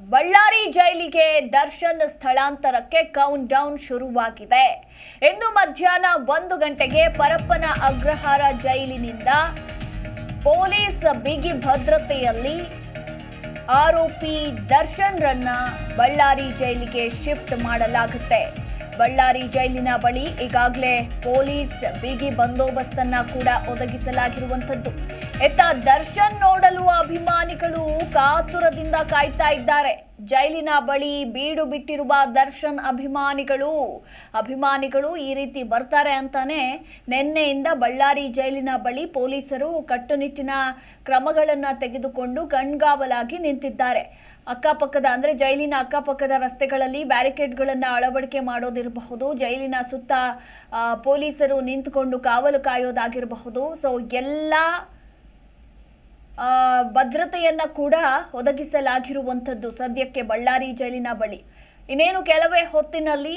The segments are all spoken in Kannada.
ಬಳ್ಳಾರಿ ಜೈಲಿಗೆ ದರ್ಶನ್ ಸ್ಥಳಾಂತರಕ್ಕೆ ಕೌಂಟ್ ಡೌನ್ ಶುರುವಾಗಿದೆ. ಇಂದು ಮಧ್ಯಾಹ್ನ ಒಂದು ಗಂಟೆಗೆ ಪರಪ್ಪನ ಅಗ್ರಹಾರ ಜೈಲಿನಿಂದ ಪೊಲೀಸ್ ಬಿಗಿ ಭದ್ರತೆಯಲ್ಲಿ ಆರೋಪಿ ದರ್ಶನ್ ರನ್ನ ಬಳ್ಳಾರಿ ಜೈಲಿಗೆ ಶಿಫ್ಟ್ ಮಾಡಲಾಗುತ್ತೆ. ಬಳ್ಳಾರಿ ಜೈಲಿನ ಬಳಿ ಈಗಾಗಲೇ ಪೊಲೀಸ್ ಬಿಗಿ ಬಂದೋಬಸ್ತನ್ನ ಕೂಡ ಒದಗಿಸಲಾಗಿರುವಂಥದ್ದು. ಇತ್ತ ದರ್ಶನ್ ನೋಡಲು ಅಭಿಮಾನಿಗಳು ಕಾತುರದಿಂದ ಕಾಯ್ತಾ ಇದ್ದಾರೆ. ಜೈಲಿನ ಬಳಿ ಬೀಡು ಬಿಟ್ಟಿರುವ ದರ್ಶನ್ ಅಭಿಮಾನಿಗಳು. ಅಭಿಮಾನಿಗಳು ಈ ರೀತಿ ಬರ್ತಾರೆ ಅಂತಾನೆ ನಿನ್ನೆಯಿಂದ ಬಳ್ಳಾರಿ ಜೈಲಿನ ಬಳಿ ಪೊಲೀಸರು ಕಟ್ಟುನಿಟ್ಟಿನ ಕ್ರಮಗಳನ್ನು ತೆಗೆದುಕೊಂಡು ಕಣ್ಗಾವಲಾಗಿ ನಿಂತಿದ್ದಾರೆ. ಅಕ್ಕಪಕ್ಕದ ಅಂದ್ರೆ ಜೈಲಿನ ಅಕ್ಕಪಕ್ಕದ ರಸ್ತೆಗಳಲ್ಲಿ ಬ್ಯಾರಿಕೇಡ್ಗಳನ್ನು ಅಳವಡಿಕೆ ಮಾಡೋದಿರಬಹುದು. ಜೈಲಿನ ಸುತ್ತ ಪೊಲೀಸರು ನಿಂತುಕೊಂಡು ಕಾವಲು ಕಾಯೋದಾಗಿರಬಹುದು. ಸೊ ಎಲ್ಲ ಭದ್ರತೆಯನ್ನ ಕೂಡ ಒದಗಿಸಲಾಗಿರುವಂಥದ್ದು ಸದ್ಯಕ್ಕೆ ಬಳ್ಳಾರಿ ಜೈಲಿನ ಬಳಿ. ಇನ್ನೇನು ಕೆಲವೇ ಹೊತ್ತಿನಲ್ಲಿ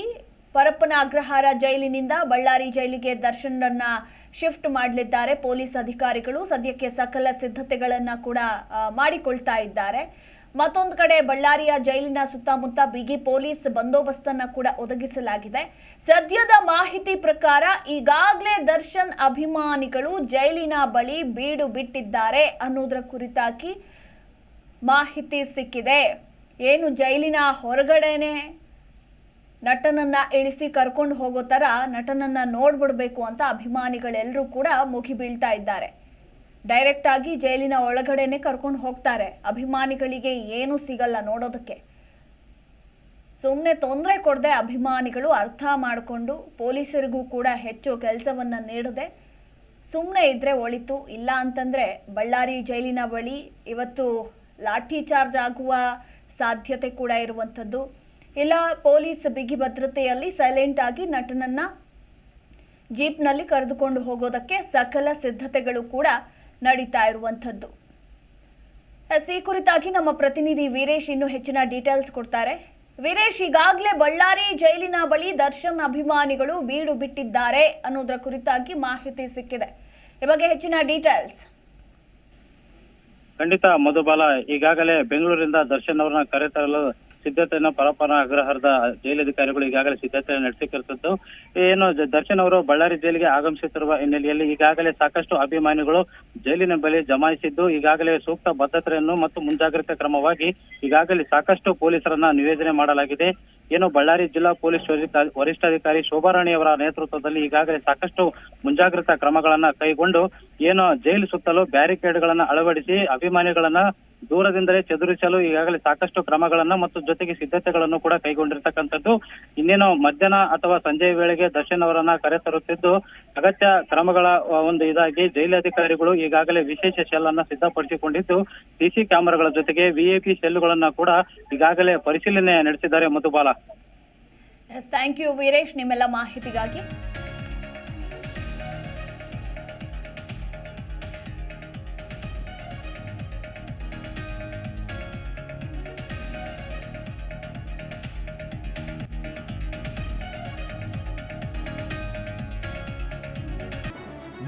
ಪರಪ್ಪನ ಅಗ್ರಹಾರ ಜೈಲಿನಿಂದ ಬಳ್ಳಾರಿ ಜೈಲಿಗೆ ದರ್ಶನನ್ನ ಶಿಫ್ಟ್ ಮಾಡಲಿದ್ದಾರೆ ಪೊಲೀಸ್ ಅಧಿಕಾರಿಗಳು. ಸದ್ಯಕ್ಕೆ ಸಕಲ ಸಿದ್ಧತೆಗಳನ್ನ ಕೂಡ ಮಾಡಿಕೊಳ್ತಾ ಇದ್ದಾರೆ. ಮತ್ತೊಂದು ಕಡೆ ಬಳ್ಳಾರಿಯ ಜೈಲಿನ ಸುತ್ತಮುತ್ತ ಬಿಗಿ ಪೊಲೀಸ್ ಬಂದೋಬಸ್ತನ್ನ ಕೂಡ ಒದಗಿಸಲಾಗಿದೆ. ಸದ್ಯದ ಮಾಹಿತಿ ಪ್ರಕಾರ ಈಗಾಗಲೇ ದರ್ಶನ್ ಅಭಿಮಾನಿಗಳು ಜೈಲಿನ ಬಳಿ ಬೀಡು ಬಿಟ್ಟಿದ್ದಾರೆ ಅನ್ನೋದರ ಕುರಿತಾಗಿ ಮಾಹಿತಿ ಸಿಕ್ಕಿದೆ. ಏನು ಜೈಲಿನ ಹೊರಗಡೆನೆ ನಟನನ್ನ ಇಳಿಸಿ ಕರ್ಕೊಂಡು ಹೋಗೋ ತರ ನಟನನ್ನ ನೋಡ್ಬಿಡ್ಬೇಕು ಅಂತ ಅಭಿಮಾನಿಗಳೆಲ್ಲರೂ ಕೂಡ ಮುಗಿ ಬೀಳ್ತಾ ಇದ್ದಾರೆ. ಡೈರೆಕ್ಟ್ ಆಗಿ ಜೈಲಿನ ಒಳಗಡೆನೆ ಕರ್ಕೊಂಡು ಹೋಗ್ತಾರೆ. ಅಭಿಮಾನಿಗಳಿಗೆ ಏನು ಸಿಗಲ್ಲ ನೋಡೋದಕ್ಕೆ. ಸುಮ್ಮನೆ ತೊಂದರೆ ಕೊಡದೆ ಅಭಿಮಾನಿಗಳು ಅರ್ಥ ಮಾಡಿಕೊಂಡು ಪೊಲೀಸರಿಗೂ ಕೂಡ ಹೆಚ್ಚು ಕೆಲಸವನ್ನ ನೀಡದೆ ಸುಮ್ಮನೆ ಇದ್ರೆ ಒಳಿತು. ಇಲ್ಲ ಅಂತಂದ್ರೆ ಬಳ್ಳಾರಿ ಜೈಲಿನ ಬಳಿ ಇವತ್ತು ಲಾಠಿ ಚಾರ್ಜ್ ಆಗುವ ಸಾಧ್ಯತೆ ಕೂಡ ಇರುವಂಥದ್ದು. ಇಲ್ಲ ಪೊಲೀಸ್ ಬಿಗಿ ಭದ್ರತೆಯಲ್ಲಿ ಸೈಲೆಂಟ್ ಆಗಿ ನಟನನ್ನ ಜೀಪ್ನಲ್ಲಿ ಕರೆದುಕೊಂಡು ಹೋಗೋದಕ್ಕೆ ಸಕಲ ಸಿದ್ಧತೆಗಳು ಕೂಡ ನಡೀತಾ ಇರುವಂಥದ್ದು. ಈ ಕುರಿತಾಗಿ ನಮ್ಮ ಪ್ರತಿನಿಧಿ ವೀರೇಶ್ ಇನ್ನು ಹೆಚ್ಚಿನ ಡೀಟೇಲ್ಸ್ ಕೊಡ್ತಾರೆ. ವೀರೇಶ್, ಈಗಾಗಲೇ ಬಳ್ಳಾರಿ ಜೈಲಿನ ಬಳಿ ದರ್ಶನ್ ಅಭಿಮಾನಿಗಳು ಬೀಡು ಬಿಟ್ಟಿದ್ದಾರೆ ಅನ್ನೋದರ ಕುರಿತಾಗಿ ಮಾಹಿತಿ ಸಿಕ್ಕಿದೆ. ಈ ಬಗ್ಗೆ ಹೆಚ್ಚಿನ ಡೀಟೇಲ್ಸ್. ಖಂಡಿತ ಮಧುಬಾಲ, ಈಗಾಗಲೇ ಬೆಂಗಳೂರಿಂದ ದರ್ಶನ್ ಅವರನ್ನ ಕರೆತರಲು ಸಿದ್ಧತೆಯನ್ನ ಪರಪರ ಅಗ್ರಹಾರದ ಜೈಲಧಿಕಾರಿಗಳು ಈಗಾಗಲೇ ಸಿದ್ಧತೆ ನಡೆಸಿರುತ್ತದ್ದು ಏನು ದರ್ಶನ್ ಅವರು ಬಳ್ಳಾರಿ ಜೈಲಿಗೆ ಆಗಮಿಸುತ್ತಿರುವ ಹಿನ್ನೆಲೆಯಲ್ಲಿ ಈಗಾಗಲೇ ಸಾಕಷ್ಟು ಅಭಿಮಾನಿಗಳು ಜೈಲಿನ ಬಳಿ ಜಮಾಯಿಸಿದ್ದು, ಈಗಾಗಲೇ ಸೂಕ್ತ ಭದ್ರತೆಯನ್ನು ಮತ್ತು ಮುಂಜಾಗ್ರತಾ ಕ್ರಮವಾಗಿ ಈಗಾಗಲೇ ಸಾಕಷ್ಟು ಪೊಲೀಸರನ್ನ ನಿವೇದನೆ ಮಾಡಲಾಗಿದೆ. ಏನು ಬಳ್ಳಾರಿ ಜಿಲ್ಲಾ ಪೊಲೀಸ್ ವರಿಷ್ಠಾಧಿಕಾರಿ ಶೋಭಾರಾಣಿ ಅವರ ನೇತೃತ್ವದಲ್ಲಿ ಈಗಾಗಲೇ ಸಾಕಷ್ಟು ಮುಂಜಾಗ್ರತಾ ಕ್ರಮಗಳನ್ನ ಕೈಗೊಂಡು, ಏನು ಜೈಲು ಸುತ್ತಲೂ ಬ್ಯಾರಿಕೇಡ್ಗಳನ್ನ ಅಳವಡಿಸಿ ಅಭಿಮಾನಿಗಳನ್ನ ದೂರದಿಂದಲೇ ಚದುರಿಸಲು ಈಗಾಗಲೇ ಸಾಕಷ್ಟು ಕ್ರಮಗಳನ್ನ ಮತ್ತು ಜೊತೆಗೆ ಸಿದ್ಧತೆಗಳನ್ನು ಕೂಡ ಕೈಗೊಂಡಿರ್ತಕ್ಕಂಥದ್ದು. ಇನ್ನೇನು ಮಧ್ಯಾಹ್ನ ಅಥವಾ ಸಂಜೆ ವೇಳೆಗೆ ದರ್ಶನ್ ಅವರನ್ನ ಕರೆತರುತ್ತಿದ್ದು ಅಗತ್ಯ ಕ್ರಮಗಳ ಒಂದು ಇದಾಗಿ ಜೈಲಾಧಿಕಾರಿಗಳು ಈಗಾಗಲೇ ವಿಶೇಷ ಶೆಲ್ ಅನ್ನ ಸಿದ್ಧಪಡಿಸಿಕೊಂಡಿದ್ದು ಸಿಸಿ ಕ್ಯಾಮೆರಾಗಳ ಜೊತೆಗೆ ವಿಐಪಿ ಶೆಲ್ಗಳನ್ನ ಕೂಡ ಈಗಾಗಲೇ ಪರಿಶೀಲನೆ ನಡೆಸಿದ್ದಾರೆ ಮಧುಬಾಲ ಥ್ಯಾಂಕ್ ಯು ವೀರೇಶ್. ನಿಮ್ಮೆಲ್ಲ ಮಾಹಿತಿಗಾಗಿ